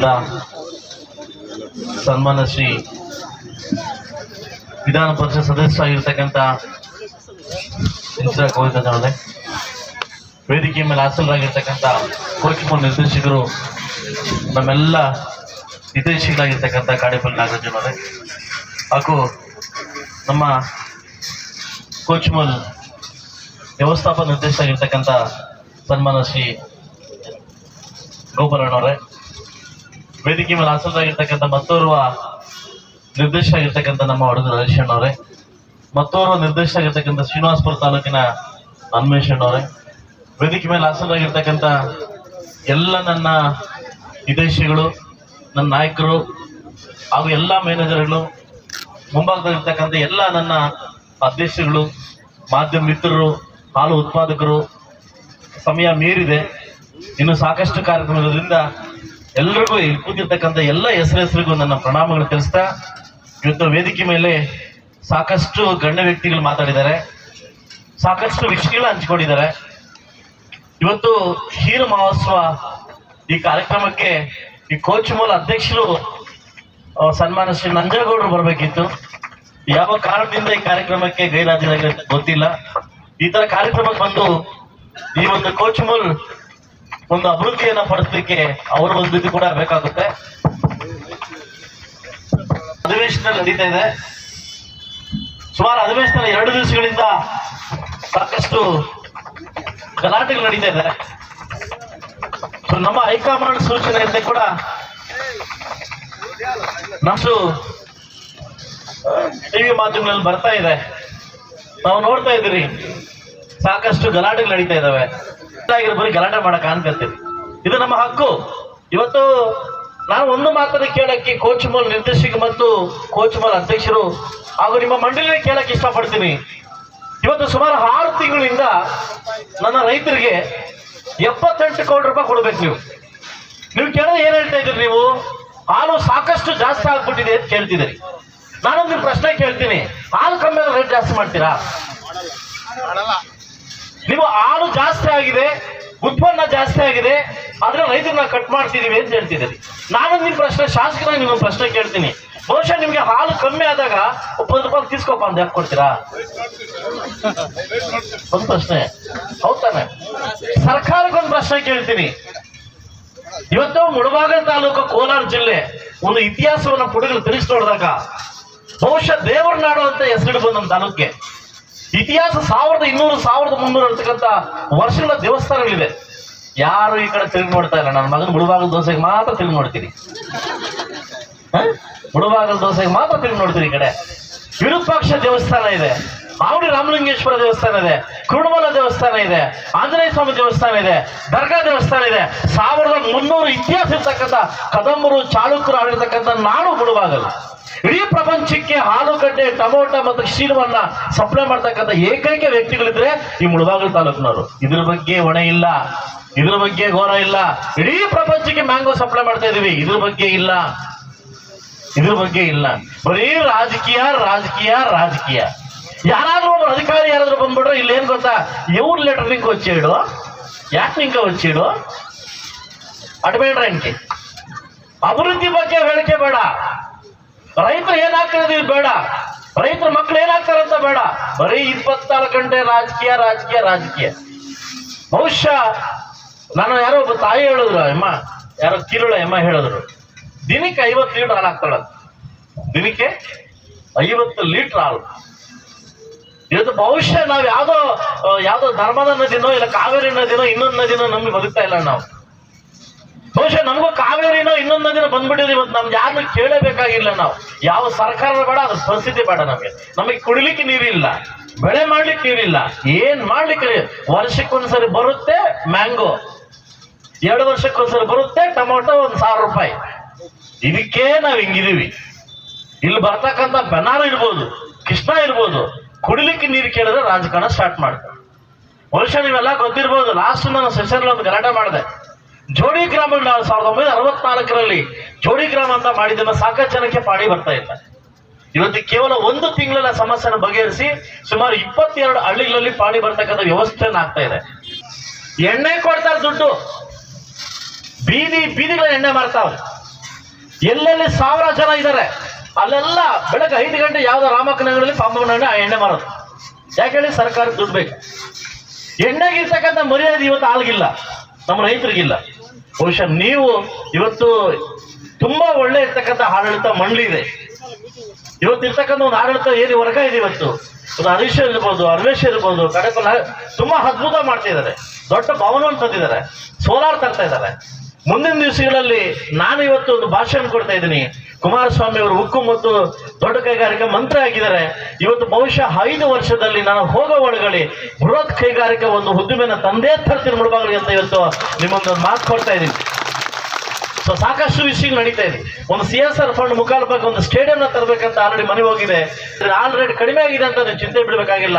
ಆಗಿರ್ತಕ್ಕಂಥ ಸನ್ಮಾನ ಶ್ರೀ ವಿಧಾನ ಪರಿಷತ್ ಸದಸ್ಯರಾಗಿರ್ತಕ್ಕಂಥ ಇಂದಿರಾ ಗೋವಿಂದನವರೇ ವೇದಿಕೆ ಮೇಲೆ ಹಾಸನರಾಗಿರ್ತಕ್ಕಂಥ ಕೋಚಿಮೂಲ್ ನಿರ್ದೇಶಕರು, ನಮ್ಮೆಲ್ಲ ನಿರ್ದೇಶಕರಾಗಿರ್ತಕ್ಕಂಥ ಕಾಡಿಪಲ್ಲಿ ನಾಗರಾಜನವರೇ ಹಾಗೂ ನಮ್ಮ ಕೋಚ್ಮಲ್ ವ್ಯವಸ್ಥಾಪಕ ನಿರ್ದೇಶಕರಾಗಿರ್ತಕ್ಕಂಥ ಸನ್ಮಾನ ಶ್ರೀ ಗೋಪಾಲಣ್ಣವರೇ ವೇದಿಕೆ ಮೇಲೆ ಆಸಕ್ತಾಗಿರ್ತಕ್ಕಂಥ ಮತ್ತೋರ್ವ ನಿರ್ದೇಶಕ ಆಗಿರ್ತಕ್ಕಂಥ ನಮ್ಮ ಹುಡುಗ ರಮೇಶ್ ಅವರೇ ಮತ್ತೋರ್ವ ನಿರ್ದೇಶಕ ಆಗಿರ್ತಕ್ಕಂಥ ಶ್ರೀನಿವಾಸ್ಪುರ ತಾಲೂಕಿನ ಅನ್ಮೇಶ್ ಅವರೇ ವೇದಿಕೆ ಮೇಲೆ ಆಸಕ್ತಾಗಿರ್ತಕ್ಕಂಥ ಎಲ್ಲ ನನ್ನ ವಿದೇಶಿಗಳು, ನನ್ನ ನಾಯಕರು ಹಾಗೂ ಎಲ್ಲ ಮ್ಯಾನೇಜರ್ಗಳು ಮುಂಭಾಗದಲ್ಲಿರ್ತಕ್ಕಂಥ ಎಲ್ಲ ನನ್ನ ಅಧ್ಯಕ್ಷಗಳು, ಮಾಧ್ಯಮ ಮಿತ್ರರು, ಹಾಲು ಉತ್ಪಾದಕರು, ಸಮಯ ಮೀರಿದೆ. ಇನ್ನು ಸಾಕಷ್ಟು ಕಾರ್ಯಕ್ರಮ ಇರೋದ್ರಿಂದ ಎಲ್ರಿಗೂ ಕೂತಿರ್ತಕ್ಕಂಥ ಎಲ್ಲ ಹೆಸರು ಹೆಸರಿಗೂ ನನ್ನ ಪ್ರಣಾಮಗಳು ತಿಳಿಸ್ತಾ, ಇವತ್ತು ವೇದಿಕೆ ಮೇಲೆ ಸಾಕಷ್ಟು ಗಣ್ಯ ವ್ಯಕ್ತಿಗಳು ಮಾತಾಡಿದ್ದಾರೆ. ಸಾಕಷ್ಟು ವಿಷಯಗಳು ಹಂಚಿಕೊಂಡಿದ್ದಾರೆ. ಇವತ್ತು ಕ್ಷೀರ ಮಹೋತ್ಸವ ಈ ಕಾರ್ಯಕ್ರಮಕ್ಕೆ ಈ ಕೋಚ್ ಮೂಲ ಅಧ್ಯಕ್ಷರು ಸನ್ಮಾನ ಶ್ರೀ ನಂಜೇಗೌಡರು ಬರಬೇಕಿತ್ತು. ಯಾವ ಕಾರಣದಿಂದ ಈ ಕಾರ್ಯಕ್ರಮಕ್ಕೆ ಗೈರಾಜರಾಗಿ ಗೊತ್ತಿಲ್ಲ. ಈ ತರ ಕಾರ್ಯಕ್ರಮಕ್ಕೆ ಬಂದು ಈ ಒಂದು ಕೋಚ್ ಮೂಲ್ ಒಂದು ಅಭಿವೃದ್ಧಿಯನ್ನ ಪಡಿಸಲಿಕ್ಕೆ ಅವರ ಒಂದು ಕೂಡ ಬೇಕಾಗುತ್ತೆ. ಅಧಿವೇಶನ ನಡೀತಾ ಇದೆ. ಸುಮಾರು ಅಧಿವೇಶನ ಎರಡು ದಿವಸಗಳಿಂದ ಸಾಕಷ್ಟು ಗಲಾಟೆಗಳು ನಡೀತಾ ಇದೆ. ನಮ್ಮ ಹೈಕಮಾಂಡ್ ಸೂಚನೆಯಂತೆ ಕೂಡ ನಮ್ದು ಟಿವಿ ಮಾಧ್ಯಮಗಳಲ್ಲಿ ಬರ್ತಾ ಇದೆ. ನಾವು ನೋಡ್ತಾ ಇದ್ದೀರಿ. ಸಾಕಷ್ಟು ಗಲಾಟೆಗಳು ನಡೀತಾ ಆಗಿರೋ ಬರೀ ಗಲಾಟೆ ಮಾಡಕ್ ಅನ್ಕತ್ತೀವಿ ಇದು ನಮ್ಮ ಹಕ್ಕು. ಇವತ್ತು ನಾನು ಒಂದು ಮಾತನ್ನ ಕೇಳಕ್ಕೆ ಕೋಚ್ ಮೋಲ್ ನಿರ್ದೇಶಕ ಮತ್ತು ಕೋಚ್ ಮೋಲ್ ಅಧ್ಯಕ್ಷರು ಹಾಗೂ ನಿಮ್ಮ ಮಂಡಳಿನ ಕೇಳಕ್ಕೆ ಇಷ್ಟಪಡ್ತೀನಿ. ಇವತ್ತು ಸುಮಾರು ಆರು ತಿಂಗಳಿಂದ ನನ್ನ ರೈತರಿಗೆ ಎಪ್ಪತ್ತೆಂಟು ಕೋಟಿ ರೂಪಾಯಿ ಕೊಡ್ಬೇಕು ನೀವು. ನೀವು ಕೇಳೋದು ಏನ್ ಹೇಳ್ತಾ ಇದ್ದೀರಿ ನೀವು? ಹಾಲು ಸಾಕಷ್ಟು ಜಾಸ್ತಿ ಆಗ್ಬಿಟ್ಟಿದೆ ಅಂತ ಕೇಳ್ತಿದ್ದೀರಿ. ನಾನೊಂದು ಪ್ರಶ್ನೆ ಕೇಳ್ತೀನಿ. ಹಾಲು ಕಮ್ಮಿ ರೇಟ್ ಜಾಸ್ತಿ ಮಾಡ್ತೀರಾ? ನೀವು ಹಾಲು ಜಾಸ್ತಿ ಆಗಿದೆ. ಆಗಿದೆ. ಆದ್ರೆ ರೈತರನ್ನ ಕಟ್ ಮಾಡ್ತಿದೀವಿ ಅಂತ ಹೇಳ್ತಿದ್ದೀರಿ. ನಾನು ನಿಮ್ ಪ್ರಶ್ನೆ ಶಾಸಕರ ನಿಮ್ಮ ಪ್ರಶ್ನೆ ಕೇಳ್ತೀನಿ. ಬಹುಶಃ ನಿಮ್ಗೆ ಹಾಲು ಕಮ್ಮಿ ಆದಾಗ ಒಪ್ಪತ್ತು ರೂಪಾಯಿ ತೀಸ್ಕೊಪ್ಪ ಅಂತ ಯಾಕೆ ಕೊಡ್ತೀರಾ? ಒಂದು ಪ್ರಶ್ನೆ. ಹೌದಾನೆ ಸರ್ಕಾರಕ್ಕೊಂದು ಪ್ರಶ್ನೆ ಕೇಳ್ತೀನಿ. ಇವತ್ತು ಮುಳಬಾಗಲ್ ತಾಲೂಕು ಕೋಲಾರ ಜಿಲ್ಲೆ ಒಂದು ಇತಿಹಾಸವನ್ನ ಪುಡುಗಲು ತಿರುಗಿಸಿ ನೋಡಿದಾಗ ಬಹುಶಃ ದೇವರ ನಾಡು ಅಂತ ಹೆಸರಿಡ್ಬೋದು ನಮ್ಮ ತಾಲೂಕಿಗೆ. ಇತಿಹಾಸ ಸಾವಿರದ ಇನ್ನೂರು, ಸಾವಿರದ ಮುನ್ನೂರು ಇರ್ತಕ್ಕಂಥ ವರ್ಷಗಳ ದೇವಸ್ಥಾನಗಳಿದೆ ಯಾರು ಈ ಕಡೆ ತಿರುಗಿ ನೋಡ್ತಾ ಇಲ್ಲ? ನನ್ನ ಮಗನ ಬುಡಭಾಗದ ದೋಸೆಗೆ ಮಾತ್ರ ತಿರುಗಿ ನೋಡ್ತೀನಿ? ಮುಳುಬಾಗಲ್ ದೋಸೆಗೆ ಮಾತ್ರ ತಿರುಗಿ ನೋಡ್ತೀನಿ ಈ ಕಡೆ. ವಿರೂಪಾಕ್ಷ ದೇವಸ್ಥಾನ ಇದೆ. ಆವಡಿ ರಾಮಲಿಂಗೇಶ್ವರ ದೇವಸ್ಥಾನ ಇದೆ. ಕುರುಣಮಲ ದೇವಸ್ಥಾನ ಇದೆ. ಆಂಜನೇಯ ಸ್ವಾಮಿ ದೇವಸ್ಥಾನ ಇದೆ. ದರ್ಗಾ ದೇವಸ್ಥಾನ ಇದೆ. ಸಾವಿರದ ಮುನ್ನೂರು ಇತಿಹಾಸ ಇರ್ತಕ್ಕಂಥ ಕದಂಬರು, ಚಾಲುಕ್ಯರು ಆಡಿರ್ತಕ್ಕಂಥ ನಾಡು ಮುಳುಬಾಗಲ್. ಇಡೀ ಪ್ರಪಂಚಕ್ಕೆ ಆಲೂಗಡ್ಡೆ ಟೊಮೊಟೊ ಮತ್ತು ಕ್ಷೀರವನ್ನ ಸಪ್ಲೈ ಮಾಡ್ತಕ್ಕಂಥ ಏಕೈಕ ವ್ಯಕ್ತಿಗಳಿದ್ರೆ ಈ ಮುಳಬಾಗಲ್ ತಾಲೂಕಿನವರು. ಇದ್ರ ಬಗ್ಗೆ ಹೊಣೆ ಇಲ್ಲ. ಇದ್ರ ಬಗ್ಗೆ ಘೋರ ಇಲ್ಲ. ಇಡೀ ಪ್ರಪಂಚಕ್ಕೆ ಮ್ಯಾಂಗೋ ಸಪ್ಲೈ ಮಾಡ್ತಾ ಇದೀವಿ. ಇದ್ರ ಬಗ್ಗೆ ಇಲ್ಲ. ಇದ್ರ ಬಗ್ಗೆ ಇಲ್ಲ. ಬರೀ ರಾಜಕೀಯ ರಾಜಕೀಯ ರಾಜಕೀಯ. ಯಾರಾದ್ರೂ ಒಬ್ಬರು ಅಧಿಕಾರಿ ಯಾರಾದ್ರೂ ಬಂದ್ಬಿಟ್ರೆ ಇಲ್ಲಿ ಏನ್ ಗೊತ್ತಾ? ಇವ್ರ ಲೆಟರ್ ನಿಂಗೆ ವಚ್ಚಿಡು ಯಾಕೆ ನಿಂಗೆ ವಚ್ಚಿಡು ಅಡ್ಬೇಡ್ರ ಎಂಟಿ ಅಭಿವೃದ್ಧಿ ಬಗ್ಗೆ ಹೇಳಿಕೆ ಬೇಡ. ರೈತರು ಏನಾಗ್ತದೆ ಬೇಡ. ರೈತರ ಮಕ್ಕಳು ಅಂತ ಬೇಡ. ಬರೀ ಇಪ್ಪತ್ನಾಲ್ಕು ಗಂಟೆ ರಾಜಕೀಯ ರಾಜಕೀಯ ರಾಜಕೀಯ. ಬಹುಶಃ ನಾನು ಯಾರೋ ಒಬ್ಬ ತಾಯಿ ಹೇಳಿದ್ರು, ಅಮ್ಮ, ಯಾರೋ ಕಿರುಳ ಅಮ್ಮ ಹೇಳಿದ್ರು, ದಿನಕ್ಕೆ ಐವತ್ತು ಲೀಟರ್ ಹಾಲು ಹಾಕ್ತಾಳ ದಿನಕ್ಕೆ ಐವತ್ತು ಲೀಟರ್ ಹಾಲು. ಇವತ್ತು ಬಹುಶಃ ನಾವು ಯಾವ್ದೋ ಯಾವ್ದೋ ಧರ್ಮದ ನದಿನೋ ಇಲ್ಲ ಕಾವೇರಿ ನದಿನೋ ಇನ್ನೊಂದು ನದಿನೋ ನಮ್ಗೆ ಬದುಕ್ತಾ ಇಲ್ಲ ನಾವು. ಬಹುಶಃ ನಮಗೂ ಕಾವೇರಿನೋ ಇನ್ನೊಂದು ನದಿನ ಬಂದ್ಬಿಟ್ಟಿದೆ ಇವತ್ತು, ನಮ್ಗೆ ಯಾರನ್ನ ಕೇಳಬೇಕಾಗಿಲ್ಲ ನಾವು. ಯಾವ ಸರ್ಕಾರ ಬೇಡ, ಅದ್ರ ಪರಿಸ್ಥಿತಿ ಬೇಡ ನಮಗೆ. ನಮಗೆ ಕುಡಿಲಿಕ್ಕೆ ನೀರಿಲ್ಲ, ಬೆಳೆ ಮಾಡ್ಲಿಕ್ಕೆ ನೀರಿಲ್ಲ, ಏನ್ ಮಾಡ್ಲಿಕ್ಕೆ ವರ್ಷಕ್ಕೊಂದ್ಸರಿ ಬರುತ್ತೆ ಮ್ಯಾಂಗೋ. ಎರಡು ವರ್ಷಕ್ಕೋಸ್ಕರ ಬರುತ್ತೆ, ಟೊಮೊಟೊ ಒಂದು ಸಾವಿರ ರೂಪಾಯಿ. ಇದಕ್ಕೆ ನಾವು ಹಿಂಗಿದೀವಿ. ಇಲ್ಲಿ ಬರ್ತಕ್ಕಂಥ ಬೆನಾರ ಇರ್ಬೋದು, ಕೃಷ್ಣ ಇರ್ಬೋದು, ಕುಡಿಲಿಕ್ಕೆ ನೀರು ಕೇಳಿದ್ರೆ ರಾಜಕಾರಣ ಸ್ಟಾರ್ಟ್ ಮಾಡ್ತಾರೆ. ಬಹುಶಃ ನೀವೆಲ್ಲ ಗೊತ್ತಿರ್ಬೋದು ಲಾಸ್ಟ್ ನಾನು ಸೆಷನ್ ಒಂದು ಗಲಾಟೆ ಮಾಡಿದೆ. ಜೋಡಿ ಗ್ರಾಮ ನಾವು ಸಾವಿರದ ಒಂಬೈನೂರ ಅರವತ್ನಾಲ್ಕರಲ್ಲಿ ಜೋಡಿ ಗ್ರಾಮ ಅಂತ ಮಾಡಿದ್ದನ್ನು ಸಾಕಷ್ಟು ಜನಕ್ಕೆ ಪಾಡಿ ಬರ್ತಾ ಇಲ್ಲ ಇವತ್ತು ಕೇವಲ ಒಂದು ತಿಂಗಳ ಸಮಸ್ಯೆನ ಬಗೆಹರಿಸಿ ಸುಮಾರು ಇಪ್ಪತ್ತೆರಡು ಹಳ್ಳಿಗಳಲ್ಲಿ ಪಾಡಿ ಬರ್ತಕ್ಕಂಥ ವ್ಯವಸ್ಥೆನ ಆಗ್ತಾ ಇದೆ. ಎಣ್ಣೆ ಕೊಡ್ತಾರೆ ದುಡ್ಡು. ಬೀದಿ ಬೀದಿಗಳ ಎಣ್ಣೆ ಮಾರ್ತಾವ್ರೆ ಎಲ್ಲೆಲ್ಲಿ ಸಾವಿರ ಜನ ಇದ್ದಾರೆ ಅಲ್ಲೆಲ್ಲ ಬೆಳಗ್ಗೆ ಐದು ಗಂಟೆ ಯಾವ್ದೋ ರಾಮಕ್ಕನಗರಲ್ಲಿ ಪಾಂಬನಗರಲ್ಲಿ ಆ ಎಣ್ಣೆ ಮಾರೋದು. ಯಾಕೆ ಹೇಳಿ ಸರ್ಕಾರಕ್ಕೆ ದುಡ್ಡು ಬೇಕು. ಎಣ್ಣೆಗಿರ್ತಕ್ಕಂಥ ಮರ್ಯಾದೆ ಇವತ್ತು ಆಲ್ಗಿಲ್ಲ ನಮ್ಮ ರೈತರಿಗಿಲ್ಲ. ಬಹುಶಃ ನೀವು ಇವತ್ತು ತುಂಬಾ ಒಳ್ಳೆ ಇರ್ತಕ್ಕಂಥ ಆಡಳಿತ ಮಂಡಳಿ ಇದೆ. ಇವತ್ತು ಇರ್ತಕ್ಕಂಥ ಒಂದು ಆಡಳಿತ ಏನು ವರ್ಗ ಇದೆ ಇವತ್ತು. ಒಂದು ಹರೀಶ್ ಇರ್ಬೋದು, ಅರ್ವೇಶ್ ಇರ್ಬೋದು ಕಡೆಪಲ್ಲ ತುಂಬಾ ಅದ್ಭುತ ಮಾಡ್ತಾ ಇದ್ದಾರೆ. ದೊಡ್ಡ ಭವನವನ್ನು ತಂದಿದ್ದಾರೆ ಸೋಲಾರ್ ತರ್ತಾ ಇದ್ದಾರೆ. ಮುಂದಿನ ದಿವಸಗಳಲ್ಲಿ ನಾನು ಇವತ್ತು ಒಂದು ಭಾಷಣ ಕೊಡ್ತಾ ಇದ್ದೀನಿ. ಕುಮಾರಸ್ವಾಮಿ ಅವರು ಉಕ್ಕು ಮತ್ತು ದೊಡ್ಡ ಕೈಗಾರಿಕಾ ಮಂತ್ರಿ ಆಗಿದ್ದಾರೆ. ಇವತ್ತು ಬಹುಶಃ ಐದು ವರ್ಷದಲ್ಲಿ ನಾನು ಹೋಗೋ ಒಳಗಡೆ ಬೃಹತ್ ಕೈಗಾರಿಕಾ ಒಂದು ಉದ್ದಿಮೆನ ತಂದೇ ತರ್ತೀನಿ ಮುಳಬಾಗಿಲಿಗೆ ಅಂತ ಇವತ್ತು ನಿಮ್ಮೊಂದು ಮಾತು ಕೊಡ್ತಾ ಇದ್ದೀನಿ. ಸೊ ಸಾಕಷ್ಟು ವಿಷಯಗಳು ನಡೀತಾ ಇದೆ. ಒಂದು ಸಿ ಎಸ್ ಆರ್ ಫಂಡ್ ಮುಖಾಲ್ಪಕ್ಕೆ ಒಂದು ಸ್ಟೇಡಿಯಂ ತರಬೇಕಂತ ಆಲ್ರೆಡಿ ಮನೆ ಹೋಗಿದೆ. ಆಲ್ರೆಡಿ ಕಡಿಮೆ ಆಗಿದೆ ಅಂತ ನೀವು ಚಿಂತೆ ಬಿಡಬೇಕಾಗಿಲ್ಲ.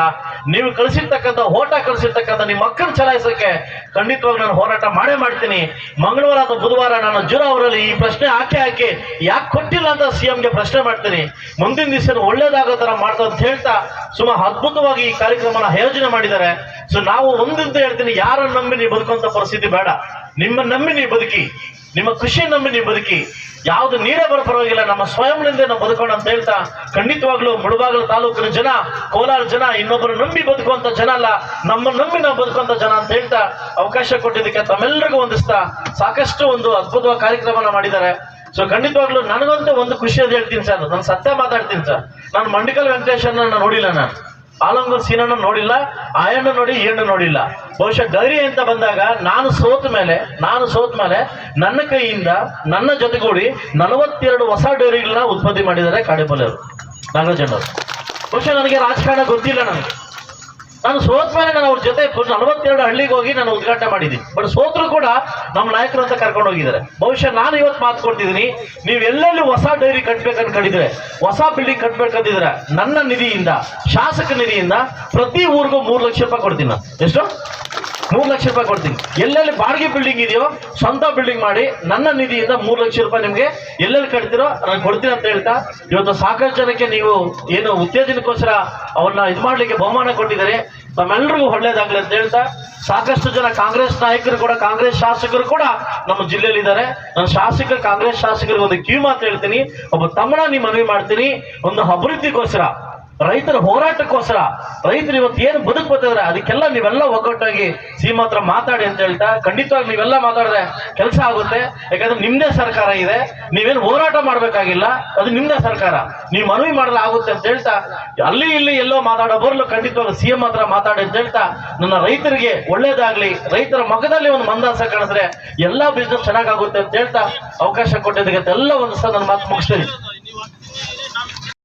ನೀವು ಕಳಿಸಿರ್ತಕ್ಕಂಥ ಹೋಟ ಕಳಿಸಿರ್ತಕ್ಕಂಥ ನಿಮ್ಮ ಮಕ್ಕಳು ಚಲಾಯಿಸೋಕೆ ಖಂಡಿತವಾಗಿ ನಾನು ಹೋರಾಟ ಮಾಡೇ ಮಾಡ್ತೀನಿ. ಮಂಗಳವಾರ ಅಥವಾ ಬುಧವಾರ ನಾನು ಜೂರ ಅವರಲ್ಲಿ ಈ ಪ್ರಶ್ನೆ ಹಾಕಿ ಹಾಕಿ ಯಾಕೆ ಕೊಟ್ಟಿಲ್ಲ ಅಂತ ಸಿ ಎಂಗೆ ಪ್ರಶ್ನೆ ಮಾಡ್ತೀನಿ. ಮುಂದಿನ ದಿವಸ ಒಳ್ಳೇದಾಗೋ ಥರ ಮಾಡ್ತಾ ಅಂತ ಹೇಳ್ತಾ ಸುಮಾರು ಅದ್ಭುತವಾಗಿ ಈ ಕಾರ್ಯಕ್ರಮನ ಆಯೋಜನೆ ಮಾಡಿದ್ದಾರೆ. ಸೊ ನಾವು ಒಂದಂತ ಹೇಳ್ತೀನಿ, ಯಾರನ್ನು ನಂಬಿ ನೀವು ಬದುಕುವಂಥ ಪರಿಸ್ಥಿತಿ ಬೇಡ. ನಿಮ್ಮ ನಂಬಿ ನೀವು ಬದುಕಿ, ನಿಮ್ಮ ಕೃಷಿ ನಂಬಿ ನೀವು ಬದುಕಿ, ಯಾವ್ದು ನೀರೇ ಬರೋ ಪರವಾಗಿಲ್ಲ, ನಮ್ಮ ಸ್ವಯಂನಿಂದ ನಾವು ಬದುಕೋಣ ಅಂತ ಹೇಳ್ತಾ ಖಂಡಿತವಾಗ್ಲೂ ಮುಳುಬಾಗಿಲು ತಾಲೂಕಿನ ಜನ, ಕೋಲಾರ ಜನ, ಇನ್ನೊಬ್ಬರು ನಂಬಿ ಬದುಕುವಂತ ಜನ ಅಲ್ಲ, ನಮ್ಮ ನಂಬಿ ನಾವು ಬದುಕುವಂತ ಜನ ಅಂತ ಹೇಳ್ತಾ ಅವಕಾಶ ಕೊಟ್ಟಿದ್ದಕ್ಕೆ ತಮ್ಮೆಲ್ಲರಿಗೂ ಹೊಂದಿಸ್ತಾ ಸಾಕಷ್ಟು ಒಂದು ಅದ್ಭುತವಾದ ಕಾರ್ಯಕ್ರಮನ ಮಾಡಿದ್ದಾರೆ. ಸೊ ಖಂಡಿತವಾಗ್ಲೂ ನನಗಂತೂ ಒಂದು ಖುಷಿ ಅಂತ ಹೇಳ್ತೀನಿ ಸರ್, ನಾನು ಸತ್ಯ ಮಾತಾಡ್ತೀನಿ ಸರ್. ನಾನು ಮಂಡಿಕಲ್ ವೆಂಕಟೇಶ್ ನಾನು ನೋಡಿಲ್ಲ ನಾನು. ಆಲಂಗೂರ್ ಸೀನನ್ನು ನೋಡಿಲ್ಲ ಆಯಣ್ಣ ನೋಡಿ ಈಯಣ್ಣ ನೋಡಿಲ್ಲ. ಬಹುಶಃ ಡೈರಿ ಅಂತ ಬಂದಾಗ ನಾನು ಸೋತ ಮೇಲೆ, ನಾನು ಸೋತ ಮೇಲೆ ನನ್ನ ಕೈಯಿಂದ ನನ್ನ ಜೊತೆಗೂಡಿ ನಲವತ್ತೆರಡು ಹೊಸ ಡೈರಿಗಳನ್ನ ಉತ್ಪತ್ತಿ ಮಾಡಿದ್ದಾರೆ ಕಾಡಿಪಲ್ಯರು ನಾಗರಾಜಣ್ಣವರು. ಬಹುಶಃ ನನಗೆ ರಾಜಕಾರಣ ಗೊತ್ತಿಲ್ಲ ನನಗೆ. ನಾನು ಸೋತ ಮೇಲೆ ನಾನು ಅವ್ರ ಜೊತೆ ನಲವತ್ತೆರಡು ಹಳ್ಳಿಗೆ ಹೋಗಿ ನಾನು ಉದ್ಘಾಟನೆ ಮಾಡಿದ್ದೀನಿ. ಬಟ್ ಸೋತರು ಕೂಡ ನಮ್ಮ ನಾಯಕರು ಅಂತ ಕರ್ಕೊಂಡು ಹೋಗಿದ್ದಾರೆ. ಬಹುಶಃ ನಾನು ಇವತ್ತು ಮಾತು ಕೊಡ್ತಿದ್ದೀನಿ. ನೀವು ಎಲ್ಲೆಲ್ಲಿ ಹೊಸ ಡೈರಿ ಕಟ್ಬೇಕು ಅನ್ಕೊಂಡಿದ್ರೆ ಹೊಸ ಬಿಲ್ಡಿಂಗ್ ಕಟ್ಬೇಕಂತಿದ್ರೆ ನನ್ನ ನಿಧಿಯಿಂದ, ಶಾಸಕ ನಿಧಿಯಿಂದ ಪ್ರತಿ ಊರಿಗೂ ಮೂರು ಲಕ್ಷ ರೂಪಾಯಿ ಕೊಡ್ತೀನಿ ಎಷ್ಟು? ಮೂರು ಲಕ್ಷ ರೂಪಾಯಿ ಕೊಡ್ತೀನಿ. ಎಲ್ಲೆಲ್ಲಿ ಬಾಡಿಗೆ ಬಿಲ್ಡಿಂಗ್ ಇದೆಯೋ ಸ್ವಂತ ಬಿಲ್ಡಿಂಗ್ ಮಾಡಿ ನನ್ನ ನಿಧಿಯಿಂದ ಮೂರು ಲಕ್ಷ ರೂಪಾಯಿ ನಿಮಗೆ ಎಲ್ಲೆಲ್ಲಿ ಕಟ್ತಿರೋ ನಾನು ಕೊಡ್ತೀನಿ ಅಂತ ಹೇಳ್ತಾ, ಇವತ್ತು ಸಾಕಷ್ಟು ಜನಕ್ಕೆ ನೀವು ಏನು ಉತ್ತೇಜನಕ್ಕೋಸ್ಕರ ಅವ್ರನ್ನ ಇದು ಮಾಡ್ಲಿಕ್ಕೆ ಬಹುಮಾನ ಕೊಟ್ಟಿದ್ದಾರೆ. ತಮ್ಮೆಲ್ಲರಿಗೂ ಒಳ್ಳೇದಾಗ್ಲಿ ಅಂತ ಹೇಳ್ತಾ, ಸಾಕಷ್ಟು ಜನ ಕಾಂಗ್ರೆಸ್ ನಾಯಕರು ಕೂಡ, ಕಾಂಗ್ರೆಸ್ ಶಾಸಕರು ಕೂಡ ನಮ್ಮ ಜಿಲ್ಲೆಯಲ್ಲಿ ಇದ್ದಾರೆ ನನ್ನ ಶಾಸಕ, ಕಾಂಗ್ರೆಸ್ ಶಾಸಕರಿಗೆ ಒಂದು ಕಿವಿ ಮಾತು ಹೇಳ್ತೀನಿ. ಒಬ್ಬ ತಮ್ಮನ ನೀವು ಮನವಿ ಮಾಡ್ತೀನಿ. ಒಂದು ಅಭಿವೃದ್ಧಿಗೋಸ್ಕರ ರೈತರ ಹೋರಾಟಕ್ಕೋಸ್ಕರ ರೈತರು ಇವತ್ತು ಏನು ಬರ್ತಿದ್ರೆ, ಅದಕ್ಕೆಲ್ಲ ನೀವೆಲ್ಲ ಒಗ್ಗಟ್ಟಾಗಿ ಸೀಮಾ ಹತ್ರ ಮಾತಾಡಿ ಅಂತ ಹೇಳ್ತಾ, ಖಂಡಿತವಾಗಿ ನೀವೆಲ್ಲ ಮಾತಾಡಿದ್ರೆ ಕೆಲಸ ಆಗುತ್ತೆ. ಯಾಕಂದ್ರೆ ನಿಮ್ದೇ ಸರ್ಕಾರ ಇದೆ, ನೀವೇನು ಹೋರಾಟ ಮಾಡ್ಬೇಕಾಗಿಲ್ಲ, ಅದು ನಿಮ್ದೇ ಸರ್ಕಾರ. ನೀವು ಮನವಿ ಮಾಡಲು ಆಗುತ್ತೆ ಅಂತ ಹೇಳ್ತಾ, ಅಲ್ಲಿ ಇಲ್ಲಿ ಎಲ್ಲೋ ಮಾತಾಡೋ ಬರಲು ಖಂಡಿತವಾಗಿ ಸಿಎಂ ಹತ್ರ ಮಾತಾಡಿ ಅಂತ ಹೇಳ್ತಾ, ನನ್ನ ರೈತರಿಗೆ ಒಳ್ಳೇದಾಗ್ಲಿ, ರೈತರ ಮಗದಲ್ಲಿ ಒಂದು ಮಂದಾಸ ಕಾಣಿದ್ರೆ ಎಲ್ಲಾ ಬಿಸ್ನೆಸ್ ಚೆನ್ನಾಗಾಗುತ್ತೆ ಅಂತ ಹೇಳ್ತಾ ಅವಕಾಶ ಕೊಟ್ಟಿದ್ದಕ್ಕೆ ಎಲ್ಲ ಒಂದು ಸಹ ನನ್ನ ಮಾತು ಮುಗಿಸ್ತೀನಿ.